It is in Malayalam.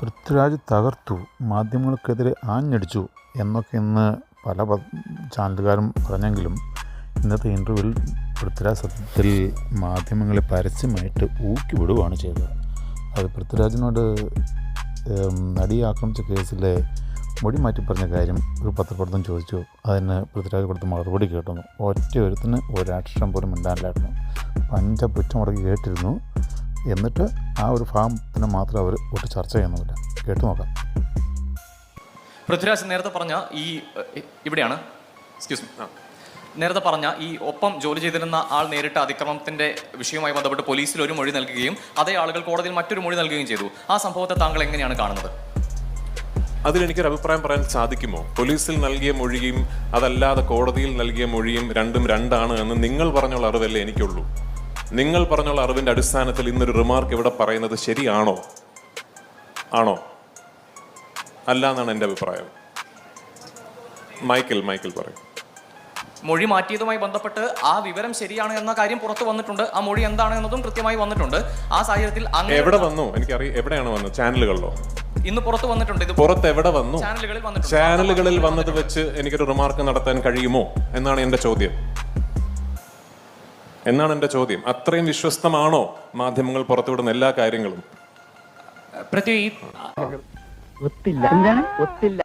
പൃഥ്വിരാജ് തകർത്തു മാധ്യമങ്ങൾക്കെതിരെ ആഞ്ഞടിച്ചു എന്നൊക്കെ ഇന്ന് പല ചാനലുകാരും പറഞ്ഞെങ്കിലും ഇന്നത്തെ ഇന്റർവ്യൂവിൽ പൃഥ്വിരാജ് സത്യത്തിൽ മാധ്യമങ്ങളെ പരസ്യമായിട്ട് ഊക്കി വിടുകയാണ് ചെയ്തത്. അത് പൃഥ്വിരാജിനോട് നടി ആക്രമിച്ച കേസിലെ മൊഴി മാറ്റി പറഞ്ഞ കാര്യം ഒരു പത്രപ്രവർത്തനം ചോദിച്ചു. അതിന് പൃഥ്വിരാജ് കൊടുത്ത മറുപടി കേട്ടുന്നു ഒറ്റ ഒരുത്തിന് ഒരക്ഷരം പോലും മിണ്ടാനില്ലായിരുന്നു. പഞ്ചപുറ്റം മുടക്കി കേട്ടിരുന്നു. എന്നിട്ട് ആ ഒരു ഭാഗത്തിന് മാത്രം അവർ ഒട്ട് ചർച്ച ചെയ്യുന്നുമില്ല. കേട്ടു നോക്കാം. പൃഥ്വിരാജ് നേരത്തെ പറഞ്ഞ ഈ ഇവിടെയാണ്. എക്സ്ക്യൂസ് മീ നേരത്തെ പറഞ്ഞ ഈ ഒപ്പം ജോലി ചെയ്തിരുന്ന ആൾ നേരിട്ട അതിക്രമത്തിന്റെ വിഷയവുമായി ബന്ധപ്പെട്ട് പോലീസിൽ ഒരു മൊഴി നൽകുകയും അതേ ആളുകൾ കോടതിയിൽ മറ്റൊരു മൊഴി നൽകുകയും ചെയ്തു. ആ സംഭവത്തെ താങ്കൾ എങ്ങനെയാണ് കാണുന്നത്? അതിലെനിക്കൊരു അഭിപ്രായം പറയാൻ സാധിക്കുമോ? പോലീസിൽ നൽകിയ മൊഴിയും അതല്ലാതെ കോടതിയിൽ നൽകിയ മൊഴിയും രണ്ടും രണ്ടാണ് എന്ന് നിങ്ങൾ പറഞ്ഞുള്ള അറിവല്ലേ എനിക്കുള്ളൂ. നിങ്ങൾ പറഞ്ഞുള്ള അറിവിന്റെ അടിസ്ഥാനത്തിൽ ഇന്നൊരു റിമാർക്ക് ഇവിടെ പറയുന്നത് ശരിയാണോ? ആണോ? അല്ല എന്നാണ് എന്റെ അഭിപ്രായം. മൈക്കിൾ മൈക്കിൾ പറയും. മൊഴി മാറ്റിയതുമായി ബന്ധപ്പെട്ട് ആ വിവരം ശരിയാണ് എന്ന കാര്യം പുറത്തു വന്നിട്ടുണ്ട്. ആ മൊഴി എന്താണ് എന്നതും കൃത്യമായി വന്നിട്ടുണ്ട്. ആ സാഹചര്യത്തിൽ എവിടെ വന്നു? എനിക്കറിയാം എവിടെയാണ് വന്നത്? ചാനലുകളിലോ? ഇന്ന് പുറത്തു വന്നിട്ടുണ്ട്. ഇത് പുറത്ത് എവിടെ വന്നു? ചാനലുകളിൽ വന്നിട്ടുണ്ട്. ചാനലുകളിൽ വന്നത് വെച്ച് എനിക്കൊരു റിമാർക്ക് നടത്താൻ കഴിയുമോ? എന്നാണ് എന്റെ ചോദ്യം. എന്നാണ് എന്റെ ചോദ്യം. അത്രയും വിശ്വസ്തമാണോ മാധ്യമങ്ങൾ പുറത്തുവിടുന്ന എല്ലാ കാര്യങ്ങളും? പൃഥ്വി ഒത്തില്ല. എന്താണ്? ഒത്തില്ല.